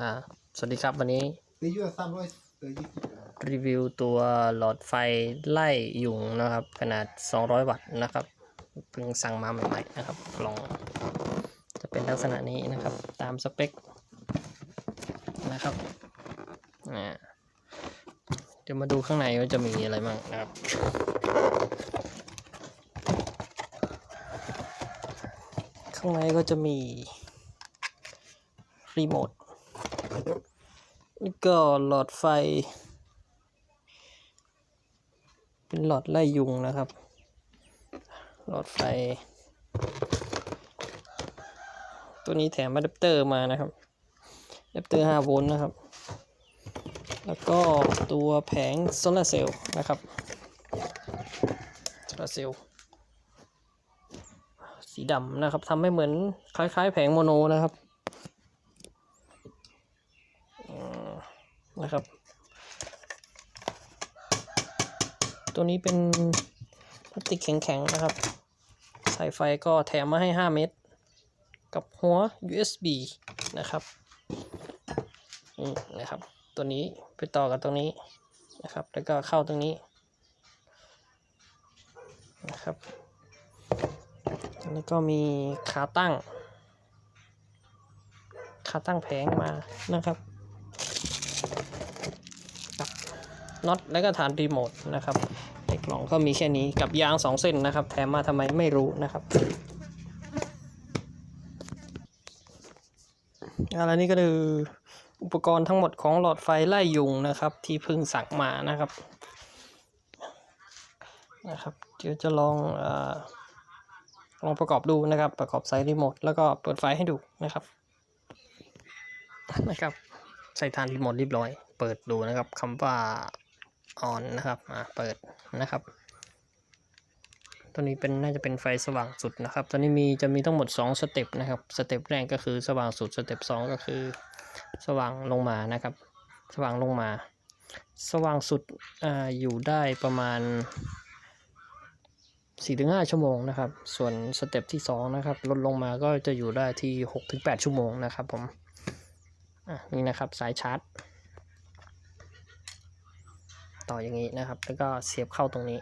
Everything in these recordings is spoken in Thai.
อ่าสวัสดีครับวันนี้ตีอยู่สามร้อยเออยี่สิบรีวิวตัวหลอดไฟไล่ยุงนะครับ ขนาด 200 วัตต์นะครับเพิ่งสั่งมาใหม่ๆนะครับกล่องจะเป็นลักษณะนี้นะครับ ตามสเปคนะครับอ่าเดี๋ยวมาดูข้างในว่าจะมีอะไรบ้างนะครับข้างในก็จะมีรีโมทนี่ ก็หลอดไฟ เป็นหลอดไล่ยุงนะครับ หลอดไฟ ตัวนี้แถมอะแดปเตอร์มานะครับอะแดปเตอร์5โวลต์นะครับ แล้วก็ตัวแผงโซลาเซลล์นะครับโซลาเซลล์สีดำนะครับทำให้เหมือนคล้ายๆ แผงโมโนนะครับ นะครับ ตัวนี้เป็นพลาสติกแข็งๆนะครับ สายไฟก็แถมมาให้ 5 เมตรกับหัว USB นะครับนี่นะครับ ตัวนี้ไปต่อกับตรงนี้นะครับ แล้วก็เข้าตรงนี้นะครับแล้วก็มีขาตั้ง ขาตั้งแผงมานะครับ น็อตแล้วก็ฐานรีโมทนะครับในกล่องก็มีแค่นี้กับยางสองเส้นนะครับ แถมมาทำไมไม่รู้นะครับอะไรนี่ก็คืออุปกรณ์ทั้งหมดของหลอดไฟไล่ยุงนะครับ ที่เพิ่งสั่งมานะครับนะครับเดี๋ยวจะลองอลองประกอบดูนะครับ ประกอบใส่รีโมทแล้วก็เปิดไฟให้ดูนะครับนะครับ ใส่ฐานรีโมทเรียบร้อย เปิดดูนะครับคำว่า on นะครับอ่าเปิดนะครับ ตัวนี้เป็นน่าจะเป็นไฟสว่างสุดนะครับ ตัวนี้มีจะมีทั้งหมด2สเต็ปนะครับสเต็ปแรกก็คือสว่างสุดสเต็ป2ก็คือ สว่างลงมานะครับ สว่างลงมา สว่างสุดออยู่ได้ประมาณ 4-5 ชั่วโมงนะครับ ส่วนสเต็ปที่2นะครับลดลงมาก็จะอยู่ได้ที่ 6-8 ชั่วโมงนะครับผมอะนี่นะครับสายชาร์จ ต่ออย่างนี้นะครับ แล้วก็เสียบเข้าตรงนี้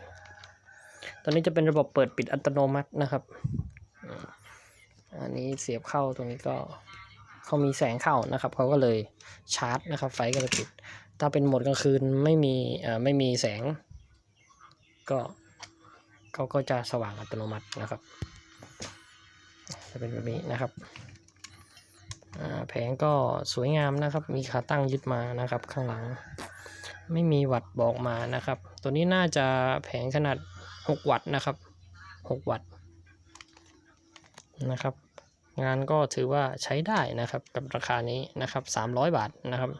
ตอนนี้จะเป็นระบบเปิดปิดอัตโนมัตินะครับ อันนี้เสียบเข้าตรงนี้ก็เขามีแสงเข้านะครับเขาก็เลยชาร์จนะครับ ไฟก็เลยปิด ถ้าเป็นโหมดกลางคืนไม่มีไม่มีแสง ก็เขาก็จะสว่างอัตโนมัตินะครับ จะเป็นแบบนี้นะครับแผงก็สวยงามนะครับ มีขาตั้งยึดมานะครับข้างหลัง ไม่มีวัตต์บอกมานะครับ ตัวนี้น่าจะแผงขนาด 6 วัตต์นะครับ 6 วัตต์นะครับ งานก็ถือว่าใช้ได้นะครับกับราคานี้นะครับ 300 บาทนะครับ